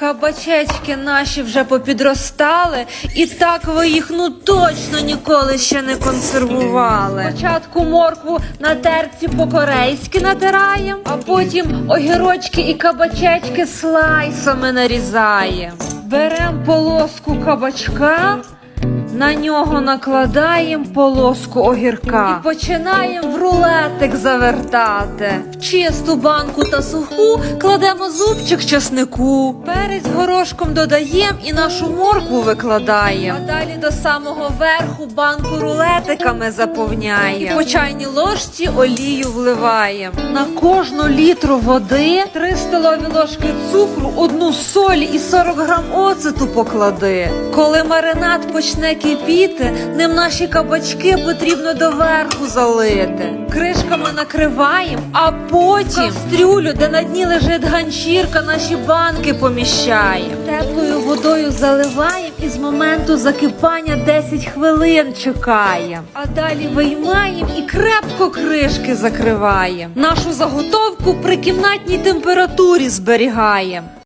Кабачечки наші вже попідростали, і так ви їх ну точно ніколи ще не консервували. Спочатку моркву на терці по-корейськи натираємо, а потім огірочки і кабачечки слайсами нарізаємо. Беремо полоску кабачка. На нього накладаємо полоску огірка і починаємо в рулетик завертати. В чисту банку та суху кладемо зубчик чеснику. Перець горошком додаємо і нашу моркву викладаємо. А далі до самого верху банку рулетиками заповняємо. І по чайній ложці олію вливаємо. На кожну літру води 3 столові ложки цукру, одну солі і 40 грам оцету поклади. Коли маринад почне кипіти, ним наші кабачки потрібно доверху залити. Кришками накриваємо, а потім кастрюлю, де на дні лежить ганчірка, наші банки поміщаємо. Теплою водою заливаємо і з моменту закипання 10 хвилин чекаємо. А далі виймаємо і крепко кришки закриваємо. Нашу заготовку при кімнатній температурі зберігаємо.